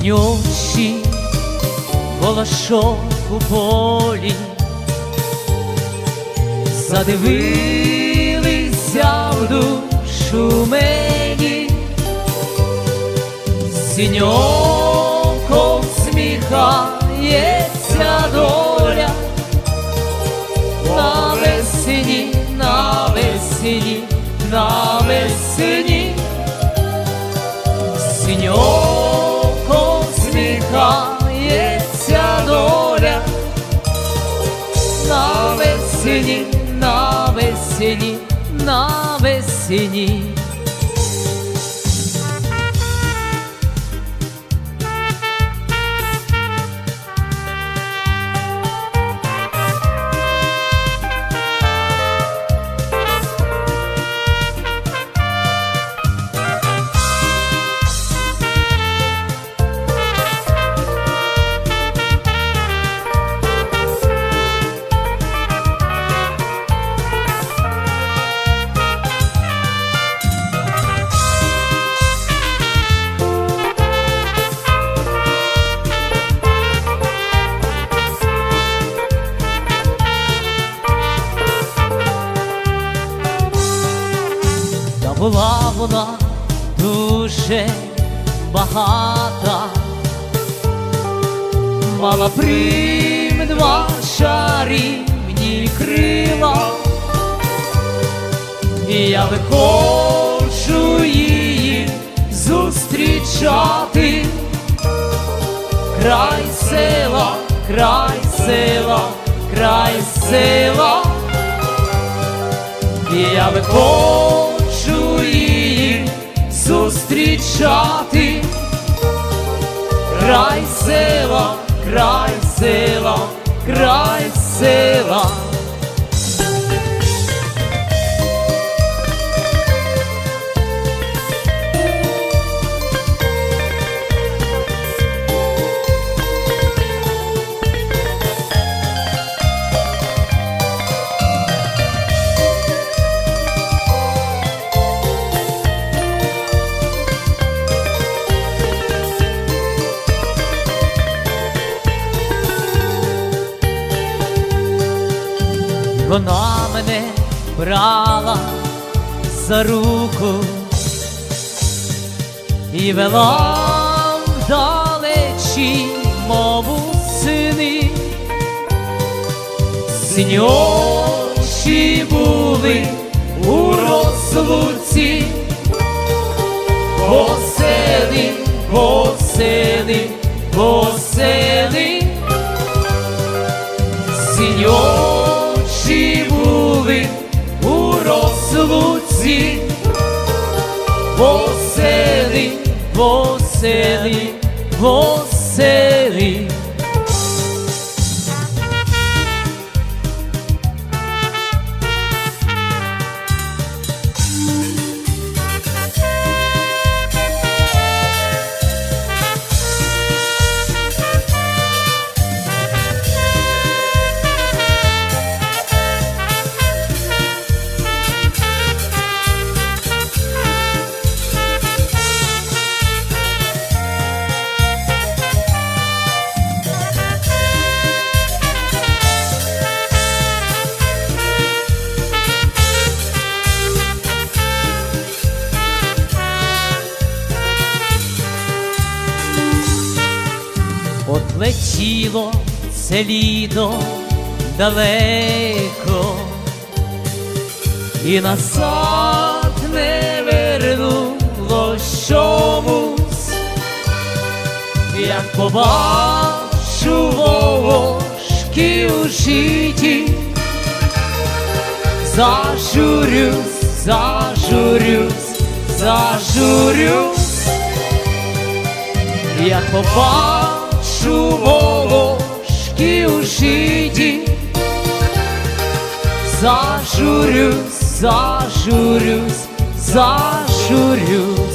Очі, волошок у полі, задивилися в душу мені, синьоком весені. Була вона дуже багата, мала прим два шарівні крила, і я виходжу її зустрічати, край села, край села, край села. І я виходжу її зустрічати, край села, край села, край села. Вона мене брала за руку. І вела вдалечі, мову сини, сині були у розлуці, você ri, você. От летіло це літо далеко, і назад не вернуло чомусь, як побачу волошки у житті, зажурюсь, зажурюсь, зажурюсь. Як побачу волошки у житті, зажурюсь, зажурюсь, зажурюсь.